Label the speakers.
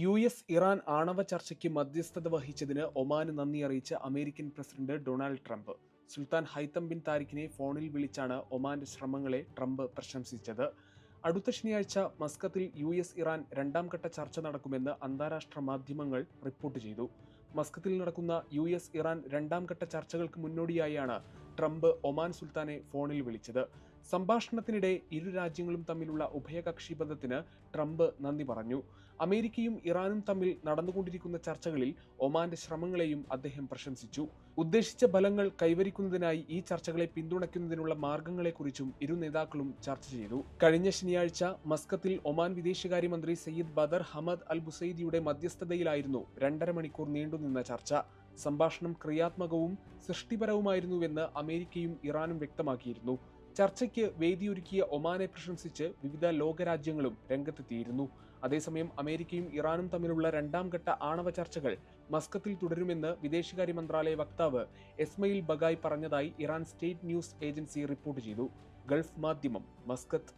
Speaker 1: U S Iran ആണവ ചർച്ചയ്ക്ക് മധ്യസ്ഥത വഹിച്ചതിന് ഒമാന് നന്ദി അറിയിച്ച American president Donald Trump. Sultan Haitham bin താരിഖിനെ ഫോണിൽ വിളിച്ചാണ് ഒമാന്റെ ശ്രമങ്ങളെ ട്രംപ് പ്രശംസിച്ചത്. അടുത്ത ശനിയാഴ്ച മസ്കത്തിൽ യു എസ് ഇറാൻ രണ്ടാം ഘട്ട ചർച്ച നടക്കുമെന്ന് അന്താരാഷ്ട്ര മാധ്യമങ്ങൾ റിപ്പോർട്ട് ചെയ്തു. മസ്കത്തിൽ നടക്കുന്ന യു എസ് ഇറാൻ രണ്ടാം ഘട്ട ചർച്ചകൾക്ക് മുന്നോടിയായാണ് ട്രംപ് ഒമാൻ സുൽത്താനെ ഫോണിൽ വിളിച്ചത്. സംഭാഷണത്തിനിടെ ഇരു രാജ്യങ്ങളും തമ്മിലുള്ള ഉഭയകക്ഷി ബന്ധത്തിന് ട്രംപ് നന്ദി പറഞ്ഞു. അമേരിക്കയും ഇറാനും തമ്മിൽ നടന്നുകൊണ്ടിരിക്കുന്ന ചർച്ചകളിൽ ഒമാന്റെ ശ്രമങ്ങളെയും അദ്ദേഹം പ്രശംസിച്ചു. ഉദ്ദേശിച്ച ഫലങ്ങൾ കൈവരിക്കുന്നതിനായി ഈ ചർച്ചകളെ പിന്തുണയ്ക്കുന്നതിനുള്ള മാർഗങ്ങളെക്കുറിച്ചും ഇരു നേതാക്കളും ചർച്ച ചെയ്തു. കഴിഞ്ഞ ശനിയാഴ്ച മസ്കത്തിൽ ഒമാൻ വിദേശകാര്യമന്ത്രി സയ്യിദ് ബദർ ഹമദ് അൽ ബുസൈദിയുടെ മധ്യസ്ഥതയിലായിരുന്നു രണ്ടര മണിക്കൂർ നീണ്ടുനിന്ന ചർച്ച. സംഭാഷണം ക്രിയാത്മകവും സൃഷ്ടിപരവുമായിരുന്നുവെന്ന് അമേരിക്കയും ഇറാനും വ്യക്തമാക്കിയിരുന്നു. ചർച്ചയ്ക്ക് വേദിയൊരുക്കിയ ഒമാനെ പ്രശംസിച്ച് വിവിധ ലോകരാജ്യങ്ങളും രംഗത്തെത്തിയിരുന്നു. അതേസമയം അമേരിക്കയും ഇറാനും തമ്മിലുള്ള രണ്ടാം ഘട്ട ആണവ ചർച്ചകൾ മസ്കത്തിൽ തുടരുമെന്ന് വിദേശകാര്യ മന്ത്രാലയ വക്താവ് എസ്മയിൽ ബഗായ് പറഞ്ഞതായി Iran state news agency report ചെയ്തു. Gulf Madhyamam Muscat.